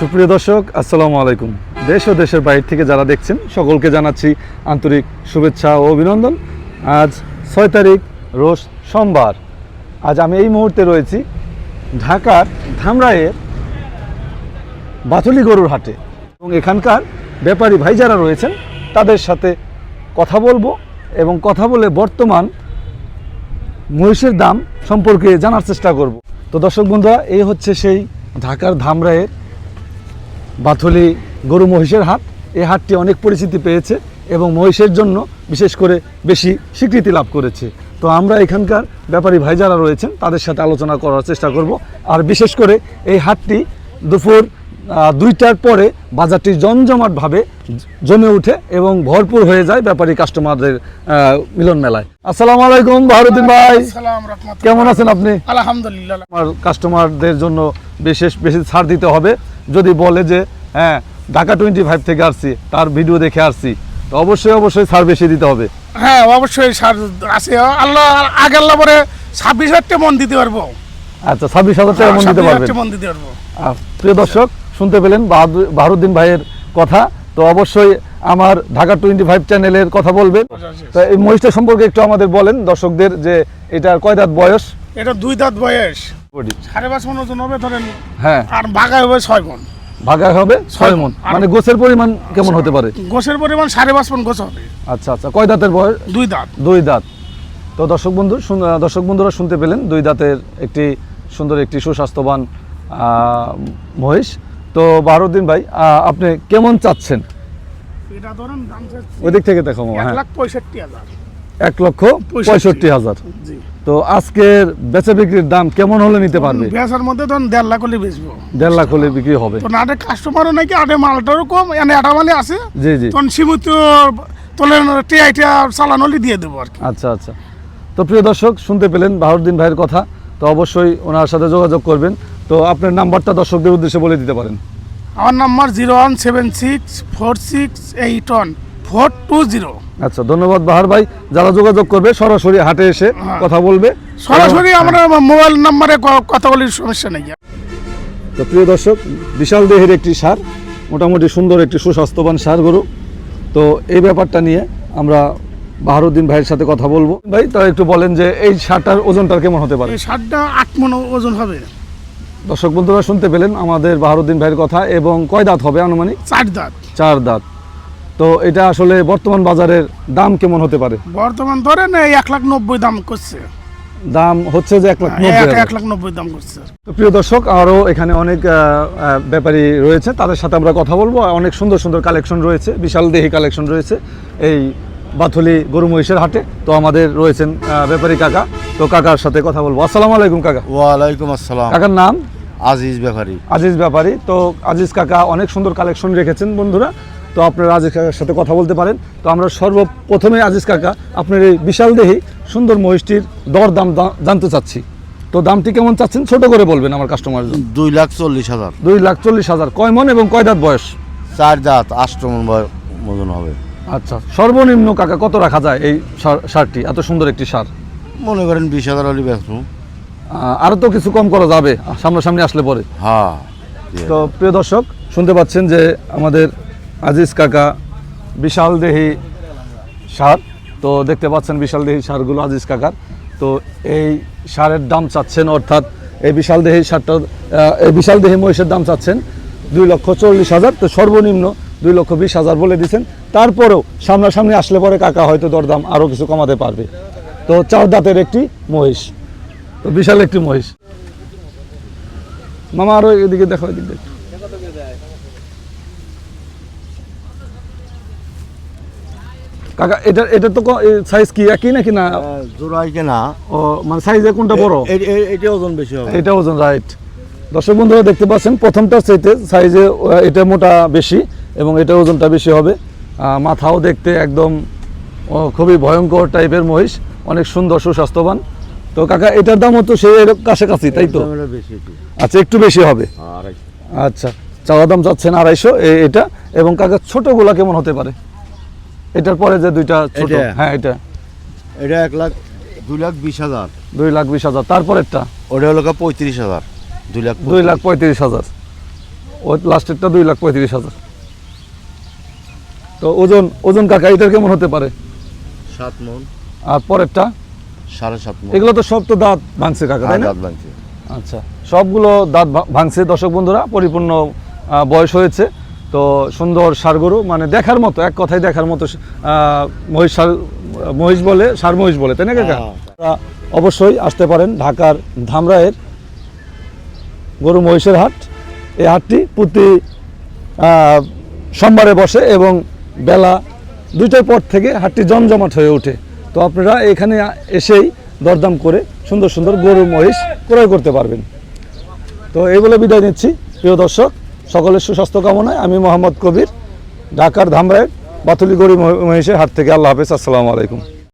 সুপ্রিয় দর্শক, আসসালামু আলাইকুম। দেশ ও দেশের বাইরে থেকে যারা দেখছেন, সকলকে জানাচ্ছি আন্তরিক শুভেচ্ছা ও অভিনন্দন। আজ ছয় তারিখ, রোজ সোমবার। আজ আমি এই মুহূর্তে রয়েছি ঢাকার ধামরায়ের বাথুলি গরুর হাটে। এবং এখানকার ব্যাপারী ভাই যারা রয়েছেন, তাদের সাথে কথা বলব এবং কথা বলে বর্তমান মহিষের দাম সম্পর্কে জানার চেষ্টা করব। তো দর্শক বন্ধুরা, এই হচ্ছে সেই ঢাকার ধামরাইয়ের বাথলি গরু মহিষের হাট। এই হাটটি অনেক পরিচিতি পেয়েছে এবং মহিষের জন্য বিশেষ করে বেশি স্বীকৃতি লাভ করেছে। তো আমরা এখানকার ব্যাপারী ভাই যারা রয়েছেন তাদের সাথে আলোচনা করার চেষ্টা করব। আর বিশেষ করে এই হাটটি দুপুর দুইটার পরে বাজারটি জমজমাটভাবে জমে ওঠে এবং ভরপুর হয়ে যায় ব্যাপারী কাস্টমারদের মিলন মেলায়। আসসালামু আলাইকুম বাহারুদ্দিন ভাই। কেমন আছেন আপনি? আলহামদুলিল্লাহ। আমার কাস্টমারদের জন্য বিশেষ বেশি ছাড় দিতে হবে। যদি বলে যে হ্যাঁ ঢাকা টোয়েন্টি ফাইভ থেকে আসছি তার ভিডিও দেখে আসছি তো অবশ্যই অবশ্যই ছাড় বেশি দিতে হবে। হ্যাঁ অবশ্যই স্যার আছে আল্লাহ আগে আল্লাহ পরে ছাব্বিশ হাজারটা মন দিতে পারব। আচ্ছা ছাব্বিশ হাজার টাকা মন দিতে পারবেন। মন দিতে পারব। প্রিয় দর্শক শুনতে পেলেন বাহারুদ্দিন ভাইয়ের কথা তো অবশ্যই আমার ঢাকা টোয়েন্টি ফাইভ চ্যানেলের কথা বলবেন। তো এই মহিষটা সম্পর্কে একটু আমাদের বলেন দর্শকদের যে এটার কয় দাঁত বয়স? এটা দুই দাঁত বয়স। সাড়ে পাঁচ মন ওজন হবে ধরেন হ্যাঁ। আর বাঘা হবে ছয় মন। ভাগা হবে ছয় মন? মানে গোছের পরিমাণ কেমন হতে পারে? গোসের পরিমাণ সাড়ে পাঁচ মন গোছ হবে। আচ্ছা আচ্ছা। কয় দাঁতের বয়স? দুই দাঁত। দুই দাঁত। তো দর্শক বন্ধু দর্শক বন্ধুরা শুনতে পেলেন দুই দাঁতের একটি সুন্দর একটি সুস্বাস্থ্যবান মহিষ। তো বারোদ্দিন ভাই আপনি কেমন চাচ্ছেন? এটা ধরেন ওই দিক থেকে দেখো এক হ্যাঁ। লাখ পঁয়ষট্টি হাজার। এক লক্ষ পঁয়ষট্টি। হাজার। তো আজকের বেচা বিক্রির দাম কেমন হলে নিতে পারবে? বেচার মধ্যে ধরেন দেড় লাখ হলে বেচবো। দেড় লাখ হলে বিক্রি হবে। তো নাটে কাস্টমারও নাকি আটে মালটারও কম এনে আটা মালে আছে। জি জি। তখন সীমিত তোলেন টিআইটা চালান হলে দিয়ে দেবো আর কি। আচ্ছা আচ্ছা। তো প্রিয় দর্শক শুনতে পেলেন বাহারুদ্দিন ভাইয়ের কথা। তো অবশ্যই ওনার সাথে যোগাযোগ করবেন। তো আপনার নাম্বারটা দর্শকদের উদ্দেশ্যে বলে দিতে পারেন। আমার number zero one seven six four six eight one four two zero. আচ্ছা ধন্যবাদ বাহার ভাই। যারা যোগাযোগ করবে সরাসরি হাটে এসে। কথা বলবে। সরাসরি আমরা মোবাইল নাম্বারে কথা বলির সমস্যা নেই। তো প্রিয় দর্শক বিশাল দেহের একটি সার মোটামুটি সুন্দর একটি সুস্বাস্থ্যবান সার গরু। তো এই ব্যাপারটা নিয়ে আমরা বাহারুদ্দিন ভাইয়ের সাথে কথা বলব। ভাই তা একটু বলেন যে এই সারটার ওজনটা কেমন হতে পারে? সারটা আট মন ওজন হবে। দর্শক বন্ধুরা শুনতে পেলেন আমাদের বাহারুদ্দিন ভাইয়ের কথা এবং কয় দাঁত হবে আনুমানিক? চার দাঁত। চার দাঁত। তো এটা আসলে বর্তমান বাজারের দাম কেমন হতে পারে? বর্তমান ধরেন এই এক লাখ নব্বই দাম করছে। দাম হচ্ছে যে এক লাখ নব্বই এক- লাখ নব্বই দাম করছে। তো প্রিয় দর্শক আরও এখানে অনেক ব্যাপারী রয়েছে। তাদের সাথে আমরা কথা বলব। অনেক সুন্দর সুন্দর কালেকশন রয়েছে বিশাল দেহি কালেকশন রয়েছে এই বাথলি গরু মহিষের হাটে। তো আমাদের রয়েছেন আহ, ব্যাপারী কাকা। তো কাকার সাথে কথা বলব। আসসালামু আলাইকুম কাকা। ওয়ালাইকুম আসসালাম। কাকার নাম? আজিজ ব্যাপারী। আজিজ ব্যাপারী। তো আজিজ কাকা অনেক সুন্দর কালেকশন রেখেছেন বন্ধুরা। তো আপনারা আজিজ কাকার সাথে কথা বলতে পারেন। তো আমরা সর্বপ্রথমে আজিজ কাকা আপনার এই বিশাল দেহি সুন্দর মহিষটির দর দাম জানতে চাচ্ছি। তো দামটি কেমন চাচ্ছেন? ছোট করে বলবেন আমার কাস্টমার দুই লাখ চল্লিশ হাজার। দুই লাখ চল্লিশ হাজার। কয় মন এবং কয় দাঁত বয়স? চার দাঁত আষ্টমন ওজন হবে। আচ্ছা সর্বনিম্ন কাকা কত রাখা যায় এই সার- সারটি? এত সুন্দর একটি সার। মনে করেন বিশ হাজার হলে বেচবো আরও তো কিছু কম করা যাবে সামনাসামনি আসলে পরে। হ্যাঁ। তো প্রিয় দর্শক শুনতে পাচ্ছেন যে আমাদের আজিজ কাকা, বিশাল দেহি সার। তো দেখতে পাচ্ছেন বিশাল দেহি সারগুলো আজিজ কাকার। তো এই সারের দাম চাচ্ছেন, অর্থাৎ এই বিশাল দেহি সারটা এই বিশাল দেহি মহিষের দাম চাচ্ছেন দুই লক্ষ চল্লিশ হাজার। তো সর্বনিম্ন দুই লক্ষ বিশ হাজার বলে দিচ্ছেন। তারপরেও সামনাসামনি আসলে পরে কাকা হয়তো দরদাম আরও কিছু কমাতে পারবে। তো চার দাঁতের একটি মহিষ। তো বিশাল একটি মহিষ। মামা আরও এদিকে দেখো এদিকে দেখো। কাকা এটা এটা তো সাইজ কি একই নাকি না? জোড়াই কেনা ও মানে সাইজে কোনটা বড়? এটা ওজন বেশি হবে। এটা ওজন রাইট দর্শক বন্ধুরা দেখতে পাচ্ছেন প্রথমটার চাইতে সাইজে এটা মোটা বেশি এবং এটা ওজনটা বেশি হবে। মাথাও দেখতে একদম খুবই ভয়ঙ্কর টাইপের মহিষ অনেক সুন্দর সুস্বাস্থ্যবান। তো কাকা এটার দাম হতো সেই কাছাকাছি তাই তো। আচ্ছা একটু বেশি হবে। আচ্ছা চাওয়া দাম চাচ্ছেন আড়াইশো এটা। এবং কাকা ছোটগুলা কেমন হতে পারে? এটার পরে যে দুইটা ছোট হ্যাঁ এটা। এটা এক লাখ দুই লাখ বিশ হাজার। দুই লাখ বিশ হাজার। তারপরেরটা? ওটা হলো পঁয়ত্রিশ হাজার। দুই লাখ দুই লাখ পঁয়ত্রিশ। হাজার। ও লাস্টেরটা দুই লাখ পঁয়ত্রিশ হাজার। তো ওজন ওজন কাকা এটার কেমন হতে পারে? সাত মন। আর পরেরটা? সাড়ে সাত মন। এগুলো তো সব তো দাঁত ভাঙছে কাকা তাই হ্যাঁ, না? দাঁত ভাঙছে। আচ্ছা সবগুলো দাঁত ভাঙছে। দর্শক বন্ধুরা পরিপূর্ণ বয়স হয়েছে। তো সুন্দর সার গরু মানে দেখার মতো এক কথায় দেখার মতো মহিষ সার মহিষ বলে সার মহিষ বলে তাই না কাকা? হ্যাঁ। অবশ্যই আসতে পারেন ঢাকার ধামরায়ের গরু মহিষের হাট। এই হাটটি প্রতি সোমবারে বসে এবং বেলা দুইটার পর থেকে হাটটি জমজমাট হয়ে ওঠে। তো আপনারা এখানে এসেই দরদাম করে সুন্দর সুন্দর গরু মহিষ ক্রয় করতে পারবেন। তো এই বলে বিদায় নিচ্ছি। প্রিয় দর্শক সকলের সুস্বাস্থ্য কামনায় আমি মোহাম্মদ কবির, ঢাকার ধামরায় বাতুলি গরু মহিষের হাত থেকে। আল্লাহ হাফেজ, আসসালামু আলাইকুম।